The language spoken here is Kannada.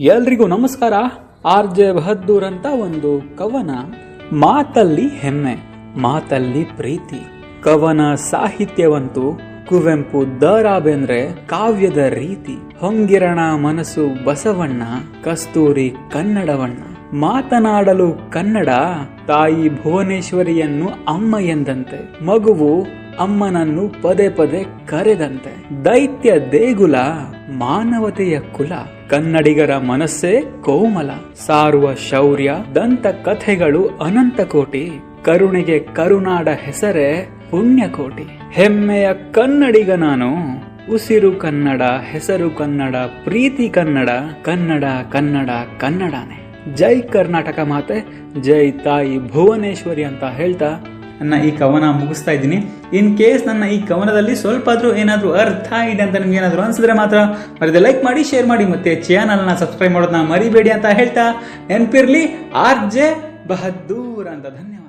ಎಲ್ರಿಗೂ ನಮಸ್ಕಾರ. ಆರ್ ಜೆ ಬಹದ್ದೂರ್ ಅಂತ ಒಂದು ಕವನ. ಮಾತಲ್ಲಿ ಹೆಮ್ಮೆ, ಮಾತಲ್ಲಿ ಪ್ರೀತಿ. ಕವನ ಸಾಹಿತ್ಯವಂತೂ ಕುವೆಂಪು ದ ರಾ ಬೇಂದ್ರೆ ಕಾವ್ಯದ ರೀತಿ. ಹೊಂಗಿರಣ ಮನಸ್ಸು ಬಸವಣ್ಣ, ಕಸ್ತೂರಿ ಕನ್ನಡವಣ್ಣ. ಮಾತನಾಡಲು ಕನ್ನಡ, ತಾಯಿ ಭುವನೇಶ್ವರಿಯನ್ನು ಅಮ್ಮ ಎಂದಂತೆ. ಮಗುವು ಅಮ್ಮನನ್ನು ಪದೇ ಪದೇ ಕರೆದಂತೆ. ದೈತ್ಯ ದೇಗುಲ, ಮಾನವತೆಯ ಕುಲ, ಕನ್ನಡಿಗರ ಮನಸ್ಸೇ ಕೋಮಲ, ಸಾರುವ ಶೌರ್ಯ, ದಂತ ಕಥೆಗಳು ಅನಂತ ಕೋಟಿ ಕರುಣೆಗೆ ಕರುನಾಡ ಹೆಸರೇ ಪುಣ್ಯಕೋಟಿ. ಹೆಮ್ಮೆಯ ಕನ್ನಡಿಗ ನಾನು, ಉಸಿರು ಕನ್ನಡ, ಹೆಸರು ಕನ್ನಡ, ಪ್ರೀತಿ ಕನ್ನಡ ಕನ್ನಡ ಕನ್ನಡ, ಕನ್ನಡನೇ. ಜೈ ಕರ್ನಾಟಕ ಮಾತೆ, ಜೈ ತಾಯಿ ಭುವನೇಶ್ವರಿ ಅಂತ ಹೇಳ್ತಾ ನನ್ನ ಈ ಕವನ ಮುಗಿಸ್ತಾ ಇದ್ದೀನಿ. ಇನ್ ಕೇಸ್ ನನ್ನ ಈ ಕವನದಲ್ಲಿ ಸ್ವಲ್ಪ ಆದರೂ ಏನಾದರೂ ಅರ್ಥ ಇದೆ ಅಂತ ನಿಮ್ಗೆ ಏನಾದರೂ ಅನಿಸಿದ್ರೆ ಮಾತ್ರ ಮರಿದೆ ಲೈಕ್ ಮಾಡಿ ಶೇರ್ ಮಾಡಿ ಮತ್ತೆ ಚಾನಲ್ನ ಸಬ್ಸ್ಕ್ರೈಬ್ ಮಾಡೋದನ್ನ ಮರಿಬೇಡಿ ಅಂತ ಹೇಳ್ತಾ. ನೆನಪಿರ್ಲಿ, ಆರ್ ಜೆ ಬಹದ್ದೂರ್ ಅಂತ. ಧನ್ಯವಾದ.